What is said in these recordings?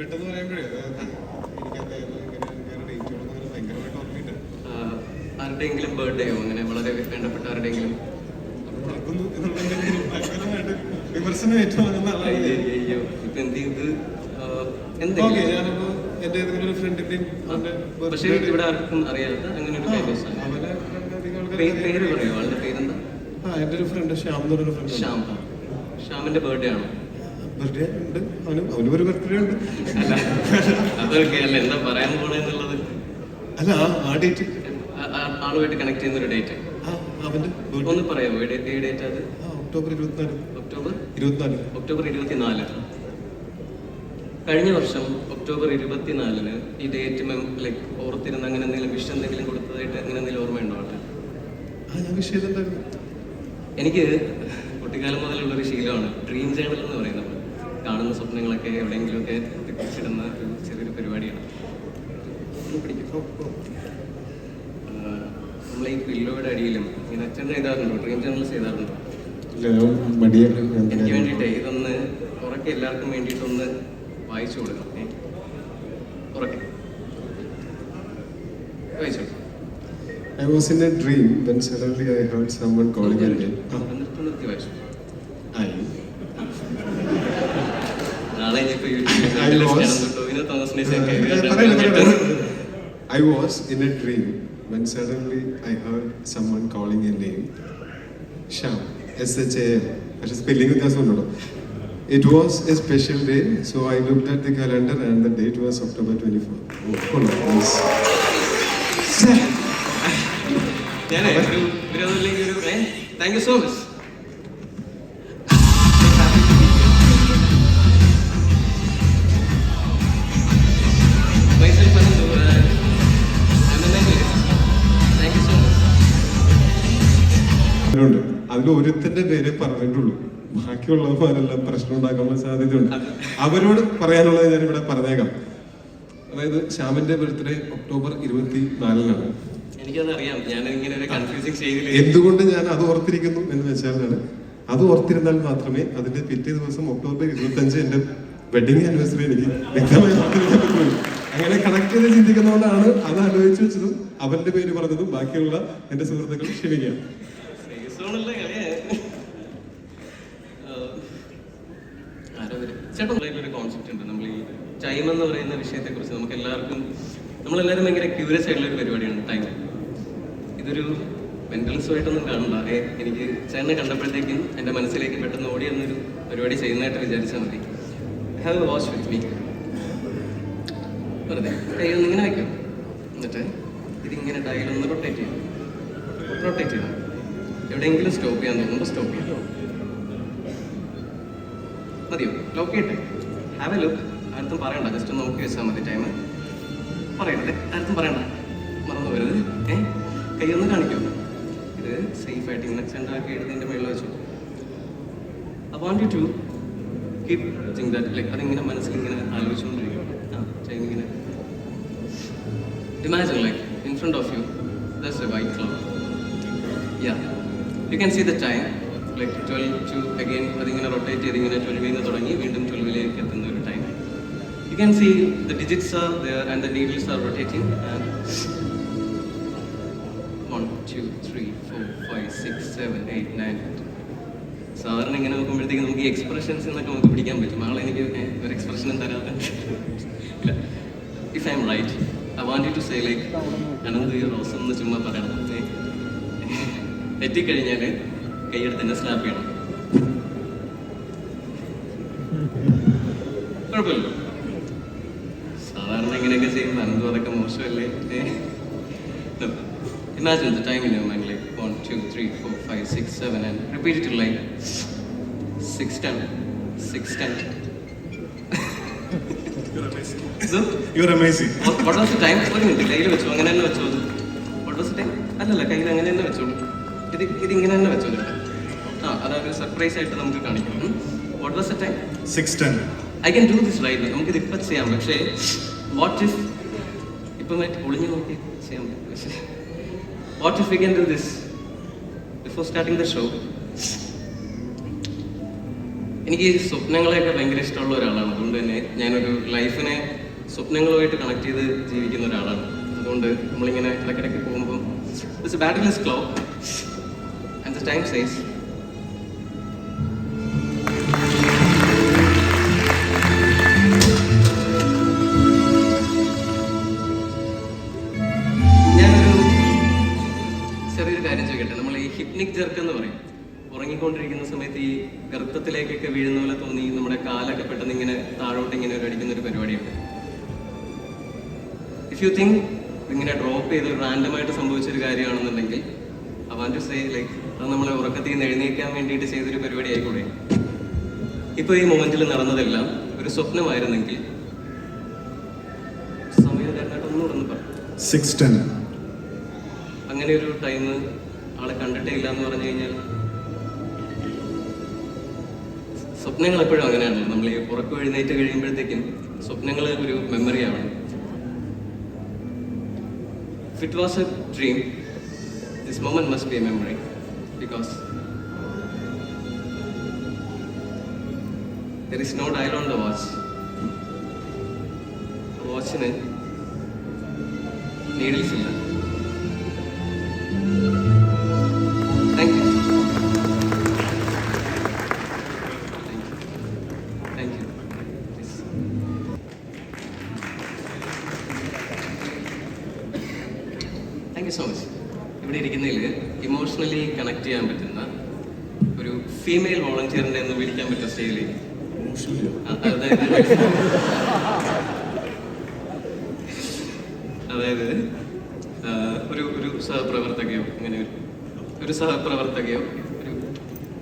പെട്ടെന്ന് പറയുമ്പോഴേ ആരുടെയെങ്കിലും ബർത്ത്ഡേയോ അങ്ങനെ വളരെ വേണ്ടപ്പെട്ട ആരുടെയെങ്കിലും? മറക്കുന്നു എന്നുള്ളതിന്റെ ഒരു ഭയങ്കരമായിട്ട് വിമർശനം ഏറ്റുവാങ്ങുന്ന ആളാണ് അയ്യോ, ഞാൻ. അയ്യോ. ഇപ്പൊ എന്ത് ചെയ്ത്? ആഹ് ഓക്കെ എന്തെങ്കിലും ഞാനിപ്പോ എന്റെ ഏതെങ്കിലും ഒരു ഫ്രണ്ടിന്റെയും അവന്റെ പക്ഷേ birthday- ഇവിടെ ആർക്കും അറിയാത്ത അങ്ങനെ ഒരു ആ, ഫേമസ് ആണ്. അവനെ അധികം ആൾക്കാർക്ക് പേ- പേര് പറയോ? ആളുടെ പേരെന്താ? ആ എന്റെ ഒരു ഫ്രണ്ട് ശ്യാം എന്ന് ഫ്രണ്ട് ശ്യാം. ശ്യാമിന്റെ ബർത്ത്ഡേ ആണോ? ബർത്ത്ഡേ ഉണ്ട് അവനും അവനും ഒരു ബർത്ത്ഡേ ഉണ്ട് അല്ല അതൊക്കെ അല്ല എന്താ പറയാൻ പോണെന്നുള്ളത് അല്ല ആ ഡേറ്റ്. ആളുമായിട്ട് കണക്ട് ചെയ്യുന്ന ഒരു ഡേറ്റ് അവന്റെ. ഒന്ന് പറയാമോ ഏ ഡേറ്റ് അത്? ഒക്ടോബർ ഇരുപത്തിനാല്. ഒക്ടോബർ? ഇരുപത്തിനാല്. ഒക്ടോബർ ഇരുപത്തിനാല്. കഴിഞ്ഞ വർഷം ഒക്ടോബർ ഇരുപത്തിനാലിന് ഈ ഡേറ്റ് ലൈക് ലൈക്ക് ഓർത്തിരുന്ന അങ്ങനെ എന്തെങ്കിലും വിഷ് എന്തെങ്കിലും കൊടുത്തതായിട്ട് അങ്ങനെ എന്തെങ്കിലും ഓർമ്മയുണ്ടോ എനിക്ക് കുട്ടിക്കാലം മുതലുള്ളൊരു ശീലമാണ്. ഡ്രീം ജേണൽ എന്ന് പറയുന്നത്. കാണുന്ന സ്വപ്നങ്ങളൊക്കെ എവിടെയെങ്കിലുമൊക്കെ കുറിച്ചിടുന്ന ഒരു ചെറിയൊരു പരിപാടിയാണ്. നമ്മൾ ഈ പില്ലോയുടെ അടിയിലും ഇങ്ങനെ അച്ഛൻ ചെയ്താറുണ്ടോ? Dream journals ചെയ്താറുണ്ടോ? എനിക്ക് വേണ്ടിയിട്ടേ ഇതൊന്ന് ഉറക്കെ എല്ലാവർക്കും വേണ്ടിയിട്ടൊന്ന് വായിച്ചു കൊടുക്കണം. ഏ? ഉറക്കെ. വായിച്ചു? I was in a dream when suddenly I heard someone calling my name. I was-. I was in a dream when suddenly I heard someone calling a name. Sham. S H A M. പക്ഷെ spelling വ്യത്യാസമുണ്ടല്ലോ it was a special day so I look at the calendar and the date was October twenty four ഞാനേ ഒരു ഒരു thank you so much അതിൽ ഒരുത്തിന്റെ പേരെ പറഞ്ഞിട്ടുള്ളൂ. ബാക്കിയുള്ളവരെല്ലാം പ്രശ്നം ഉണ്ടാക്കാനുള്ള സാധ്യതയുണ്ട്. അവരോട് പറയാനുള്ളത് ഞാൻ ഇവിടെ പറഞ്ഞേക്കാം. അതായത് ശ്യാമിന്റെ ബർത്ത്ഡേ ഒക്ടോബർ ഇരുപത്തി നാലിനാണ് എന്തുകൊണ്ട് ഞാൻ അത് ഓർത്തിരിക്കുന്നു എന്ന് വെച്ചാലാണ് അത് ഓർത്തിരുന്നാൽ മാത്രമേ അതിന്റെ പിറ്റേ ദിവസം ഒക്ടോബർ ഇരുപത്തി അഞ്ച് എന്റെ വെഡിങ് ആനിവേഴ്സറി എനിക്ക് വ്യക്തമായി അങ്ങനെ കണക്ട് ചെയ്ത് ചിന്തിക്കുന്നതുകൊണ്ടാണ് അത് ആലോചിച്ച് വെച്ചതും അവന്റെ പേര് പറഞ്ഞതും ബാക്കിയുള്ള എന്റെ സുഹൃത്തുക്കൾ ക്ഷമിക്കാം ചേട്ടൻ ഒരു കോൺസെപ്റ്റ് ഉണ്ട്. നമ്മൾ ഈ ടൈം എന്ന് പറയുന്ന വിഷയത്തെ കുറിച്ച് നമുക്ക് എല്ലാവർക്കും നമ്മളെല്ലാവരും ഭയങ്കര ക്യൂരിയസ് ആയിട്ടുള്ള ഒരു പരിപാടിയാണ് ടൈം ഇതൊരു മെന്റൽസുമായിട്ടൊന്നും കാണണ്ട. അതെ എനിക്ക് ചേട്ടനെ കണ്ടപ്പോഴത്തേക്കും എന്റെ മനസ്സിലേക്ക് പെട്ടെന്ന് ഓടി എന്നൊരു പരിപാടി ചെയ്യുന്നതായിട്ട് വിചാരിച്ചാൽ മതി. ഹാവ് വാച്ച് വിത്ത് മീ വെറുതെ. കൈ ഒന്ന് ഇങ്ങനെ വയ്ക്കും എന്നിട്ട് ഇതിങ്ങനെ ഡയലൊന്ന് റൊട്ടേറ്റ് ചെയ്യും. റൊട്ടേറ്റ് ചെയ്യണം എവിടെയെങ്കിലും സ്റ്റോപ്പ് ചെയ്യാൻ തോന്നുമ്പോൾ സ്റ്റോപ്പ് ചെയ്യാം. മതിയോ? ലോക്ക് ചെയ്യട്ടെ. ഹാവ് എ ലുക്ക് ആർക്കും പറയണ്ട. ജസ്റ്റ് ഒന്ന് നോക്കി വെച്ചാൽ മതി ടൈം പറയണ്ടേ. ആർക്കും പറയണ്ട. മറന്നു പോരുത്. ഏ? കൈ ഒന്ന് കാണിക്കൂ. ഇത് സേഫായിട്ട് ഇങ്ങനെ ചെണ്ടാക്കി എടുത്തതിന്റെ മുകളിൽ വെച്ചു. I want you to keep think that like അതിങ്ങനെ മനസ്സിൽ ഇങ്ങനെ ആലോചിച്ചുകൊണ്ടിരിക്കും. ആ ടൈം ഇങ്ങനെ. Imagine like in front of you this a white cloud yeah you can see the time, like 12 to again അതിങ്ങനെ റൊട്ടേറ്റ് ചെയ്ത് ഇങ്ങനെ ട്വൽവിൽ നിന്ന് തുടങ്ങി വീണ്ടും ട്വൽവിലേക്ക് എത്തുന്ന ഒരു time you can see the digits are there and the needles are rotating and one two three four five six seven eight nine സാറിന് ഇങ്ങനെ നോക്കുമ്പോഴത്തേക്ക് നമുക്ക് ഈ എക്സ്പ്രഷൻസ് എന്നൊക്കെ നമുക്ക് പിടിക്കാൻ പറ്റും. ആളെ എനിക്ക് ഒരു എക്സ്പ്രഷനും തരാതെ. If I am right I want you to say like Anant റോസം എന്ന് ചുമ്മാ പറയണം. തെറ്റിക്കഴിഞ്ഞാൽ കൈയെടുത്ത് തന്നെ സ്ലാപ്പ് ചെയ്യണം കുഴപ്പമില്ല. സാധാരണ ഇങ്ങനെയൊക്കെ ചെയ്യുന്ന അനന്തു അതൊക്കെ മോശമല്ലേ? Seven and repeat it like six ten six ten your amazing what was the time ഒരു മിനിറ്റ് കയ്യിൽ വെച്ചു? അങ്ങനെ തന്നെ വെച്ചോ വാട്ട് വാസ് ടൈം അല്ലല്ല കയ്യിൽ അങ്ങനെ തന്നെ വെച്ചോളൂ. ഇത് ഇത് ഇങ്ങനെ തന്നെ വെച്ചോ അതൊരു സർപ്രൈസ് ആയിട്ട് നമുക്ക് കാണിക്കാം. What was time six ten I can do this right നമുക്കിത് ഇപ്പം ചെയ്യാം. പക്ഷേ വാട്ട് ഇഫ് ഇപ്പം ഒളിഞ്ഞു നോക്കി ചെയ്യാൻ പറ്റും പക്ഷേ what if we can do this before starting the show എനിക്ക് സ്വപ്നങ്ങളെയൊക്കെ ഭയങ്കര ഇഷ്ടമുള്ള ഒരാളാണ്. അതുകൊണ്ട് തന്നെ ഞാനൊരു ലൈഫിനെ സ്വപ്നങ്ങളുമായിട്ട് കണക്ട് ചെയ്ത് ജീവിക്കുന്ന ഒരാളാണ്. അതുകൊണ്ട് നമ്മളിങ്ങനെ ഇടയ്ക്കിടയ്ക്ക് പോകുമ്പോൾ battle is close and the time size നമ്മൾ ജെർക്ക് എന്ന് പറയും. ഉറങ്ങിക്കൊണ്ടിരിക്കുന്ന സമയത്ത് ഈ ഗർത്തത്തിലേക്കൊക്കെ വീഴുന്ന പോലെ തോന്നി നമ്മുടെ കാലൊക്കെ പെട്ടെന്ന് ഇങ്ങനെ താഴോട്ട് ഇങ്ങനെ ഒരു അടിക്കുന്ന ഒരു പരിപാടിയുണ്ട്. ഇഫ് യു തിങ്ക് ഇങ്ങനെ ഡ്രോപ്പ് ചെയ്ത് റാൻഡമായിട്ട് സംഭവിച്ചൊരു കാര്യമാണെന്നുണ്ടെങ്കിൽ I want to say like അത് നമ്മളെ ഉറക്കത്തിൽ നിന്ന് എഴുന്നേക്കാൻ വേണ്ടിയിട്ട് ചെയ്തൊരു പരിപാടി ആയിക്കൂടെ. ഇപ്പൊ ഈ മൊമെന്റിൽ നടന്നതെല്ലാം ഒരു സ്വപ്നമായിരുന്നെങ്കിൽ സമയം തരുന്നായിട്ട് ഒന്നുകൂടെ ഒന്ന് പറഞ്ഞു അങ്ങനെ ഒരു ടൈം ആളെ കണ്ടിട്ടേ ഇല്ല എന്ന് പറഞ്ഞു കഴിഞ്ഞാൽ സ്വപ്നങ്ങൾ എപ്പോഴും അങ്ങനെയാണ് നമ്മൾ ഈ ഉറക്കം എഴുന്നേറ്റ് കഴിയുമ്പോഴത്തേക്കും സ്വപ്നങ്ങൾ ഒരു മെമ്മറി ആവണം it was a dream this moment must be a memory because there is no dial on the watch വാച്ചിന് needles ഇല്ല. Thank കണക്ട് ഒരു ഫീമെയിൽ വോളണ്ടിയറിനെ ഒന്ന് വിളിക്കാൻ പറ്റും സ്റ്റേജിൽ അതായത് അതായത് ഒരു ഒരു സഹപ്രവർത്തകയോ അങ്ങനെ ഒരു ഒരു സഹപ്രവർത്തകയോ ഒരു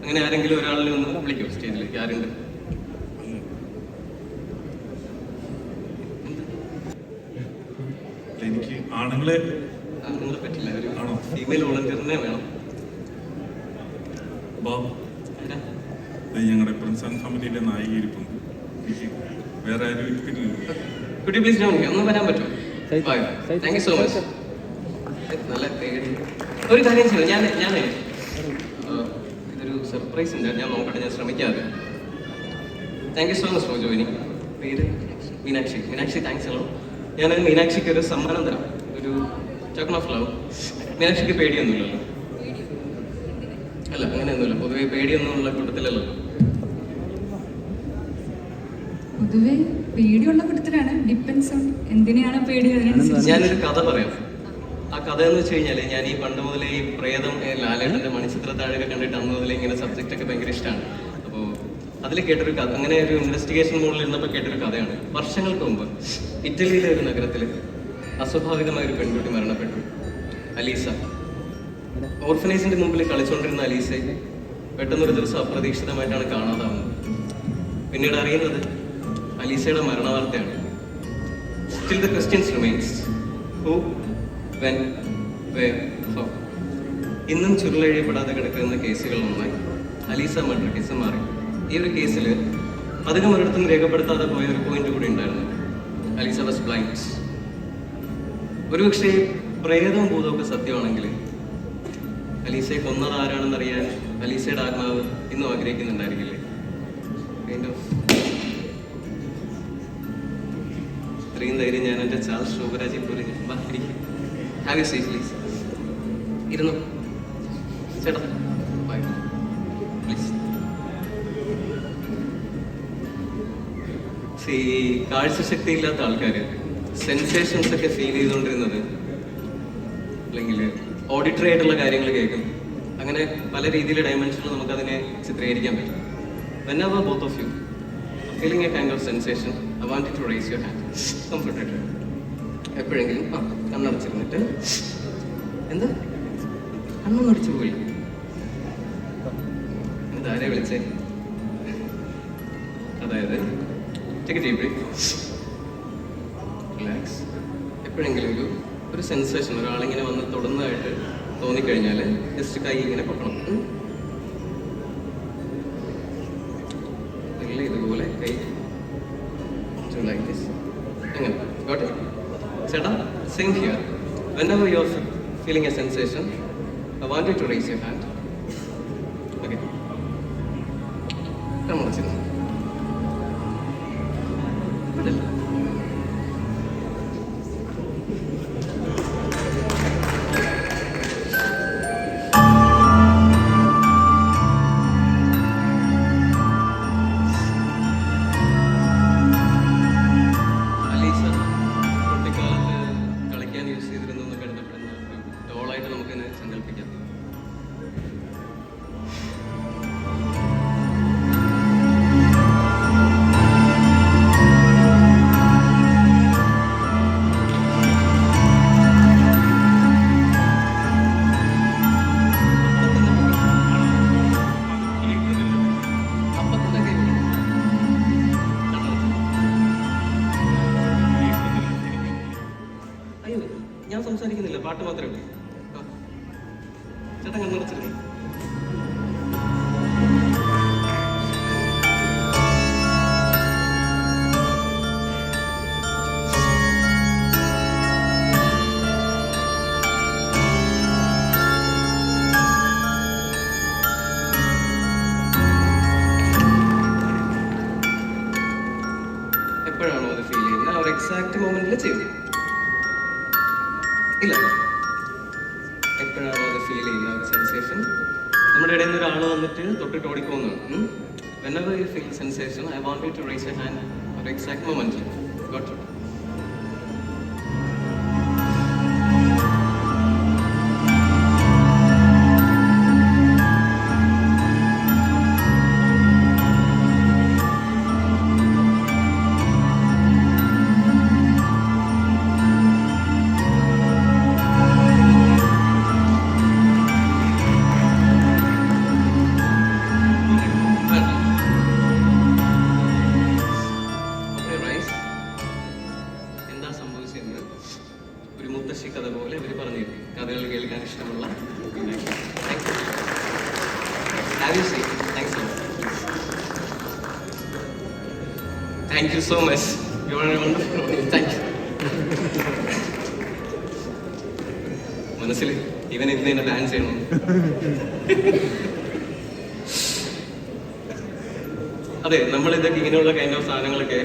അങ്ങനെ ആരെങ്കിലും ഒരാളിനെ ഒന്ന് വിളിക്കും സ്റ്റേജിലേക്ക് ആരുണ്ട് എനിക്ക് ആണുങ്ങളെ ആണുങ്ങളെ പറ്റില്ല ഒരു ആണോ? ഫീമെയിൽ വോളണ്ടിയറിനെ വേണം. ബാബു? ഞങ്ങളുടെ പ്രിൻസ് ആൻഡ് ഫാമിലിയിലെ നായിക ഇരിപ്പുണ്ട് വേറെ ആരും ഇരിപ്പില്ല കുട്ടി പ്ലീസ് ഡോൺ ഒന്ന് വരാൻ പറ്റുമോ താങ്ക് യു സോ മച്ച് നല്ല പേടി. ഒരു കാര്യം ചെയ്തു ഞാൻ ഞാൻ ഇതൊരു സർപ്രൈസ് ഉണ്ട്. ഞാൻ നോക്കട്ടെ. ഞാൻ ശ്രമിക്കാതെ. Thank you so much for joining പേര് മീനാക്ഷി. മീനാക്ഷി താങ്ക്സ് ഹലോ ഞാൻ മീനാക്ഷിക്ക് ഒരു സമ്മാനം തരാം. ഒരു ടോക്കൺ ഓഫ് ലവ് മീനാക്ഷിക്ക് പേടിയൊന്നുമില്ലല്ലോ. അല്ല അങ്ങനെയൊന്നുമില്ല. പൊതുവെ പേടിയൊന്നുമുള്ള കൂട്ടത്തിലല്ലോ. പൊതുവെ പേടിയുള്ള കൂട്ടത്തിലാണ്. ഡിപ്പെൻസ് ഓൺ എന്തിനെയാണ് പേടി? അതിനനുസരിച്ച്. ഞാനൊരു കഥ പറയാം. ആ കഥ എന്ന് വെച്ച് കഴിഞ്ഞാൽ ഞാൻ ഈ പണ്ട് മുതലേ ഈ പ്രേതം ലാലേട്ടന്റെ മണിച്ചിത്ര താഴെ കണ്ടിട്ട് അന്ന് മുതലേ ഇങ്ങനെ സബ്ജക്റ്റ് ഒക്കെ ഭയങ്കര ഇഷ്ടമാണ് അപ്പോൾ അതിൽ കേട്ടൊരു കഥ അങ്ങനെ ഒരു ഇൻവെസ്റ്റിഗേഷൻ മോഡിൽ ഇരുന്നപ്പോൾ കേട്ടൊരു കഥയാണ്. വർഷങ്ങൾക്ക് മുമ്പ് ഇറ്റലിയിലെ ഒരു നഗരത്തിൽ അസ്വാഭാവികമായ ഒരു പെൺകുട്ടി മരണപ്പെട്ടു. അലീസ. ഓർഫനേജിന്റെ മുമ്പിൽ കളിച്ചുകൊണ്ടിരുന്ന അലീസയെ പെട്ടെന്നൊരു ദിവസം അപ്രതീക്ഷിതമായിട്ടാണ് കാണാതാവുന്നത്. പിന്നീട് അറിയുന്നത് അലീസയുടെ മരണവാർത്തയാണ്. Still the questions remains who when where how ഇന്നും ചുരുളഴിയപ്പെടാതെ കിടക്കുന്ന കേസുകൾ ഒന്നായി അലീസ മർഡർ കേസ് മാറി. ഈ ഒരു കേസിൽ അധികം ഒരിടത്തും രേഖപ്പെടുത്താതെ പോയ ഒരു പോയിന്റ് കൂടി ഉണ്ടായിരുന്നു. അലീസ വാസ് ബ്ലൈൻഡ് ഒരുപക്ഷെ പ്രേതവും ഭൂതമൊക്കെ സത്യമാണെങ്കിൽ അലീസയെ കൊന്നത് ആരാണെന്ന് അറിയാൻ അലീസയുടെ ആത്മാവ് ഇന്നും ആഗ്രഹിക്കുന്നുണ്ടായിരിക്കില്ലേ? ഓഫ് ഇത്രയും ധൈര്യം ഞാൻ എന്റെ ചാൾസ് ശോഭരാജി പോലും ഹാവ് സീറ്റ് പ്ലീസ് ഇരുന്നു. ചേട്ടാ. ബൈ പ്ലീസ് ഈ കാഴ്ചശക്തി ഇല്ലാത്ത ആൾക്കാർ സെൻസേഷൻസ് ഒക്കെ ഫീൽ ചെയ്തുകൊണ്ടിരുന്നത് അല്ലെങ്കിൽ ഓഡിറ്ററി ആയിട്ടുള്ള കാര്യങ്ങൾ കേൾക്കും. അങ്ങനെ പല രീതിയിലെ ഡയമെൻഷനിൽ നമുക്കതിനെ ചിത്രീകരിക്കാൻ പറ്റും. Whenever both of you feeling a kind of sensation I want to raise your hand കംഫർട്ടായിട്ട് എപ്പോഴെങ്കിലും ആ കണ്ണടച്ചിരുന്നിട്ട്. എന്താ? കണ്ണൊന്നും അടിച്ചു പോയില്ല ഇതാരെ വിളിച്ചേ? അതായത് ടേക്ക് ഡീപ് റിലാക്സ് എപ്പോഴെങ്കിലും ഒരു ഒരു സെൻസേഷൻ ഒരാളിങ്ങനെ വന്ന് തൊടുന്നതായിട്ട് തോന്നിക്കഴിഞ്ഞാൽ ജസ്റ്റ് കൈ ഇങ്ങനെ പൊക്കണം ഇല്ല ഇതുപോലെ കൈ അങ്ങനെ. ചേട്ടാ same here whenever you are feeling a sensation I want to raise your hand കണ്ണടച്ചിരുന്നു പാട്ട് എപ്പോഴാണോ അത് ഫീൽ ചെയ്യുന്ന ഒരു സെൻസേഷൻ നമ്മുടെ ഇടയിൽ നിന്ന് ഒരാൾ വന്നിട്ട് തൊട്ടിട്ട് ഓടിപ്പോകുന്നതാണ് whenever you feel sensation I want to raise a hand ഒരു exact moment got thank you so much you are wonderful thank you മനസ്സിൽ ഇവൻ ഇന്ന് തന്നെ ഡാൻസ് ചെയ്യണം. അതെ നമ്മൾ ഇതൊക്കെ ഇങ്ങനെയുള്ള കൈൻഡ് ഓഫ് സാധനങ്ങളൊക്കെ